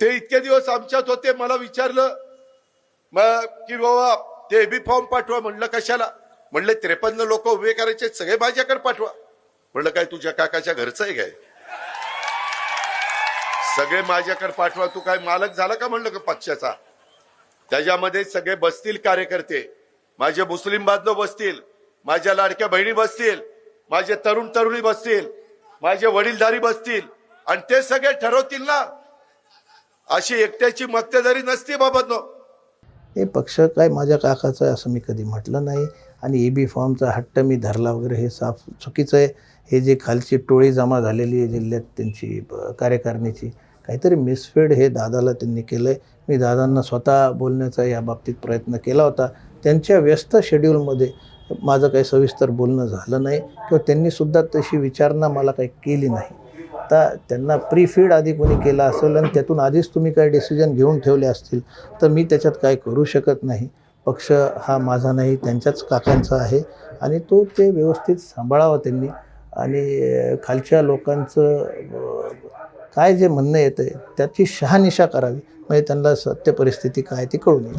ते इतके दिवस आमच्यात होते मला विचारलं मग की बाबा ते बी फॉर्म पाठवा म्हणलं कशाला? म्हणले त्रेपन्न लोक उभे करायचे सगळे माझ्याकडे पाठवा. म्हणलं काय तुझ्या काकाच्या घरचं आहे काय? सगळे माझ्याकडे पाठवा तू काय मालक झाला का? म्हणलं का पक्षाचा? त्याच्यामध्ये सगळे बसतील कार्यकर्ते. माझे मुस्लिम बांधव बसतील. माझ्या लाडक्या बहिणी बसतील. माझे तरुण तरुणी बसतील. माझे वडीलधारी बसतील. आणि ते सगळे ठरवतील ना अशी एकट्याची मक्तेदारी नसते बाबा हे पक्ष काय माझ्या काकाचं आहे असं मी कधी म्हटलं नाही. आणि ए बी फॉर्मचा हट्ट मी धरला वगैरे हे साफ चुकीचं आहे. हे जे खालची टोळी जमा झालेली आहे जिल्ह्यात त्यांची ब- कार्यकारिणीची काहीतरी मिसफीड हे दादाला त्यांनी केलं आहे मी दादांना स्वतः बोलण्याचा या बाबतीत प्रयत्न केला होता. त्यांच्या व्यस्त शेड्यूलमध्ये माझं काही सविस्तर बोलणं झालं नाही. किंवा त्यांनीसुद्धा तशी विचारणा मला काही केली नाही. आता त्यांना प्री फीड आधी कोणी केला असेल आणि त्यातून आधीच तुम्ही काही डिसिजन घेऊन ठेवले असतील तर मी त्याच्यात काय करू शकत नाही. पक्ष हा माझा नाही त्यांच्याच काकांचा आहे आणि तो ते व्यवस्थित सांभाळावा त्यांनी. आणि खालच्या लोकांचं काय जे म्हणणं येतं आहे त्याची शहानिशा करावी. म्हणजे त्यांना सत्य परिस्थिती काय ती कळून येईल